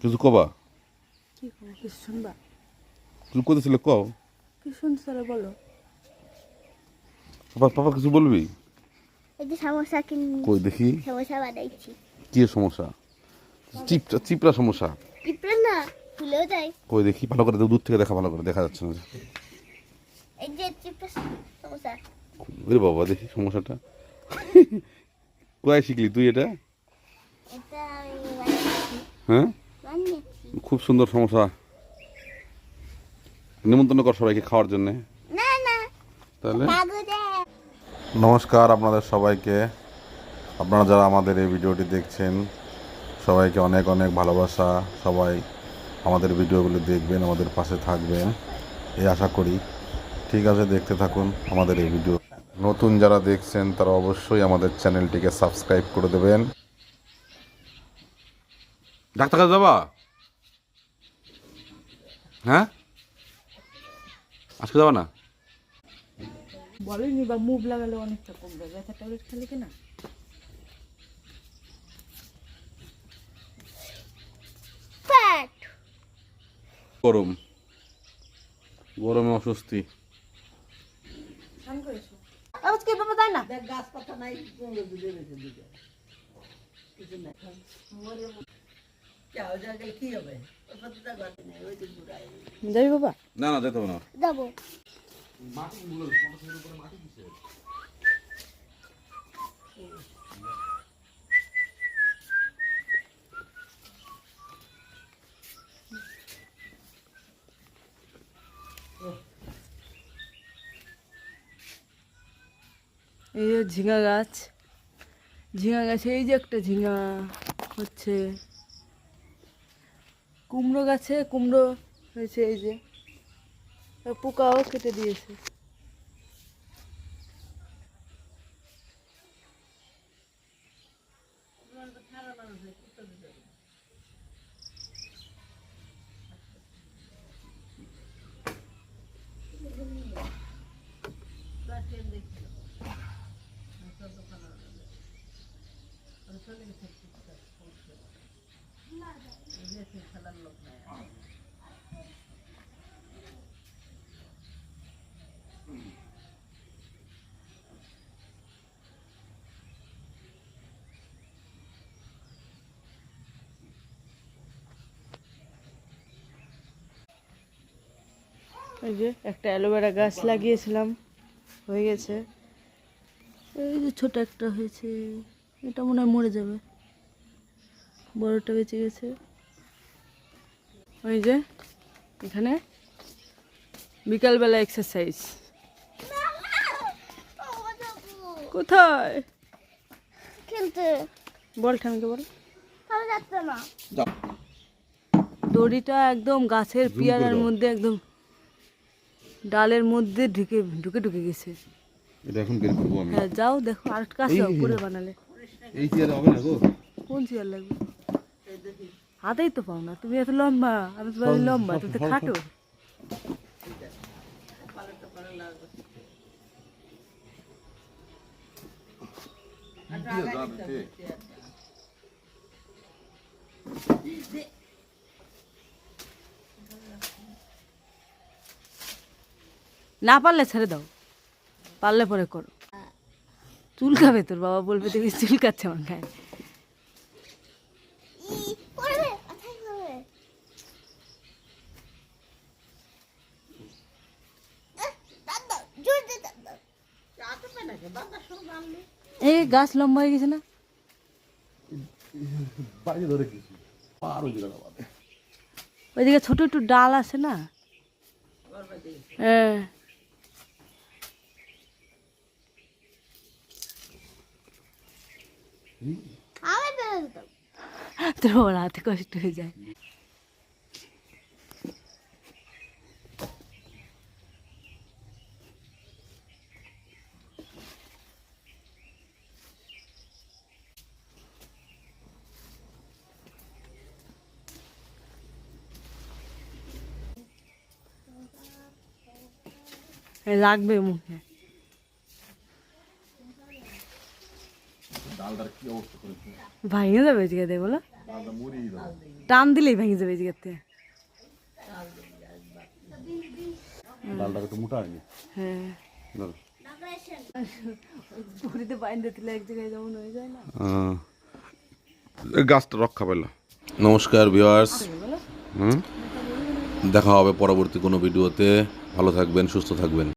কিছু কবা? কি করব কিছু শুনবা? কিছু করতেছিলে কও? কি শুনতে তাহলে বলো? পাপা পাপা কিছু বলবি? এই যে সমস্যা কিন কই দেখি। সমস্যা বানাইছি। কি সমস্যা? চিপটা চিপড়া সমস্যা। টিপলে না যায়। কই দেখি ভালো করে দূর থেকে দেখা ভালো করে দেখা যাচ্ছে না। এই যে চিপটা সমস্যা। ওরে বাবা দেখি সমস্যাটা। কোথায় শিখলি তুই এটা? হ্যাঁ? খুব সুন্দর সমস্যা। নিমন্ত্রণ কর সবাইকে খাওয়ার জন্যে। না না। তাহলে? নমস্কার আপনাদের সবাইকে। আপনারা যারা আমাদের এই ভিডিওটি দেখছেন সবাইকে অনেক অনেক ভালোবাসা। সবাই আমাদের ভিডিওগুলো দেখবেন আমাদের পাশে থাকবেন। এই আশা করি। ঠিক আছে দেখতে থাকুন আমাদের এই ভিডিও। নতুন যারা দেখছেন তারা অবশ্যই আমাদের চ্যানেলটিকে সাবস্ক্রাইব করে দেবেন। ডাক্তার কাছে যাবা? হ্যাঁ? আজকে যাবা না? বলেনি বা মুভ লাগালে অনেকটা কমবে। ব্যথা ট্যাবলেট খেলে কি না? গরম। গরমে অস্বস্তি। আজকে বাবা যায় না? যাবি বাবা। না না যেতে না। যাব। এই যে ঝিঙা গাছ। ঝিঙা গাছে এই যে একটা ঝিঙা হচ্ছে। কুমড়ো গাছে কুমড়ো হয়েছে এই যে। পোকাও কেটে দিয়েছে। এই যে একটা অ্যালোভেরা গাছ লাগিয়েছিলাম, হয়ে গেছে। এই যে ছোট একটা হয়েছে, এটা মনে হয় মরে যাবে। বড়টা বেঁচে গেছে। ওই যে এখানে বিকালবেলা এক্সারসাইজ কোথায়? খেলতে। বল ঠামিকে বল। ভালো যাচ্ছে না। দড়িটা একদম গাছের পিয়ারার মধ্যে একদম ডালের মধ্যে ঢুকে ঢুকে ঢুকে গেছে। এটা এখন বের করব আমি। হ্যাঁ যাও দেখো আর কাছে উপরে বানালে। এই চেয়ারে হবে না গো? কোন চেয়ার লাগবে? হাতেই তো পাও না তুমি এত লম্বা আমি তো লম্বা তুমি তো খাটো। না পারলে ছেড়ে দাও পারলে পরে করো। চুলকাবে তোর বাবা বলবে দেখি চুলকাচ্ছে আমার গায়ে এই গাছ লম্বা হয়ে গেছে না? বাইরে ধরে পার হয়ে গেল বাদে ওইদিকে ছোট একটু ডাল আছে না? হ্যাঁ। তোর হাতে কষ্ট হয়ে যায়। লাগবে মুখে। ভাঙে যাবে দিয়ে বলো। টান দিলেই ভেঙে যাবে মোটা হয়নি। হ্যাঁ। ধরো। পুরীতে বাইন্দে দিলে এক জায়গায় যেমন হয়ে যায় না। গাছটা রক্ষা পেল। নমস্কার ভিউয়ার্স। হুম? দেখা হবে পরবর্তী কোনো ভিডিওতে। ভালো থাকবেন সুস্থ থাকবেন।